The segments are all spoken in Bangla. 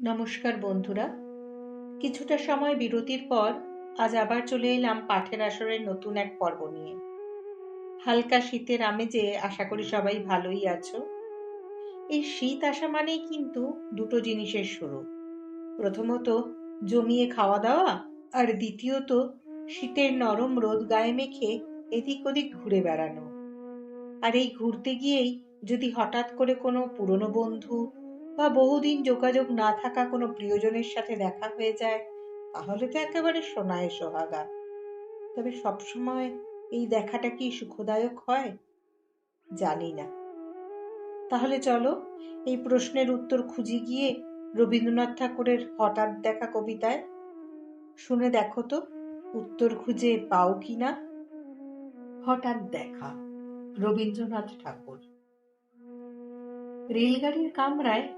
নমস্কার বন্ধুরা। কিছুটা সময় বিরতির পর আজ আবার চলে এলাম পাঠের আসরের নতুন এক পর্ব নিয়ে। হালকা শীতের আমেজে আশা করি সবাই ভালোই আছো। এই শীত আসা মানেই কিন্তু দুটো জিনিসের শুরু। প্রথমত জমিয়ে খাওয়া দাওয়া আর দ্বিতীয়ত শীতের নরম রোদ গায়ে মেখে এদিক ওদিক ঘুরে বেড়ানো। আর এই ঘুরতে গিয়েই যদি হঠাৎ করে কোনো পুরনো বন্ধু বা বহুদিন যোগাযোগ না থাকা কোনো প্রিয়জনের সাথে দেখা হয়ে যায়, তাহলে তো একেবারে সোনায় সোহাগা। তবে সবসময় এই দেখাটা কি সুখদায়ক হয়? জানি না। তাহলে চলো, এই প্রশ্নের উত্তর খুঁজে গিয়ে রবীন্দ্রনাথ ঠাকুরের হঠাৎ দেখা কবিতায় শুনে দেখো তো, উত্তর খুঁজে পাও কি না? হঠাৎ দেখা, রবীন্দ্রনাথ ঠাকুর। রেলগাড়ির কামরায়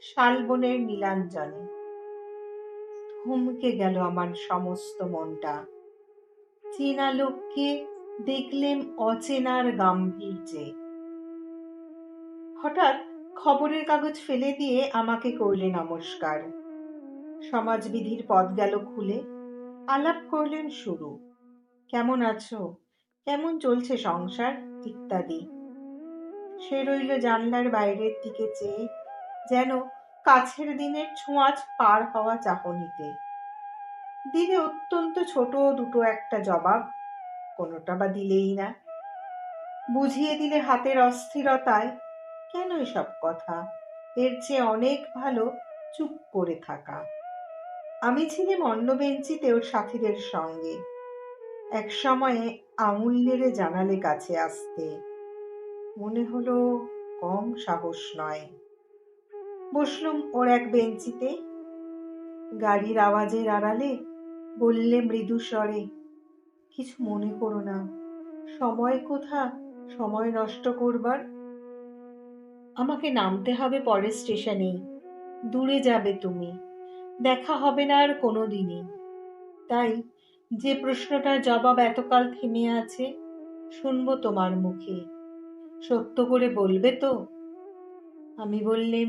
শালবনের নীলাঞ্জনে। থমকে গেল আমার সমস্ত মনটা। চেনা লোককে দেখলেম অচেনার গাম্ভীর্যে। হঠাৎ খবরের কাগজ ফেলে দিয়ে আমাকে করলে নমস্কার। সমাজবিধির পদ গেল খুলে। আলাপ করলেন শুরু। কেমন আছো? কেমন চলছে সংসার? ইত্যাদি। সে রইল জানলার বাইরের দিকে চেয়ে যেন কাছের দিনের ছোঁয়াচ পার হওয়া চাহনিতে। দিলে অত্যন্ত ছোট দুটো একটা জবাব, কোনোটা বা দিলেই না। বুঝিয়ে দিলে হাতের অস্থিরতায়, কেন এসব কথা? এর চেয়ে অনেক ভালো চুপ করে থাকা। আমি ছিলাম অন্য বেঞ্চিতে ওর সাথীদের সঙ্গে। এক সময়ে আঙুল নেড়ে জানালে কাছে আসতে। মনে হলো কম সাহস নয়। বসলুম ওর এক বেঞ্চিতে। গাড়ির আওয়াজের আড়ালে বললে মৃদু স্বরে, কিছু মনে করো না, সময় কোথা, সময় নষ্ট করবার? আমাকে নামতে হবে পরের স্টেশনেই, দূরে যাবে তুমি, দেখা হবে না আর কোনো দিনই তাই যে প্রশ্নটার জবাব এতকাল থেমে আছে, শুনব তোমার মুখে, সত্য করে বলবে তো? আমি বললেম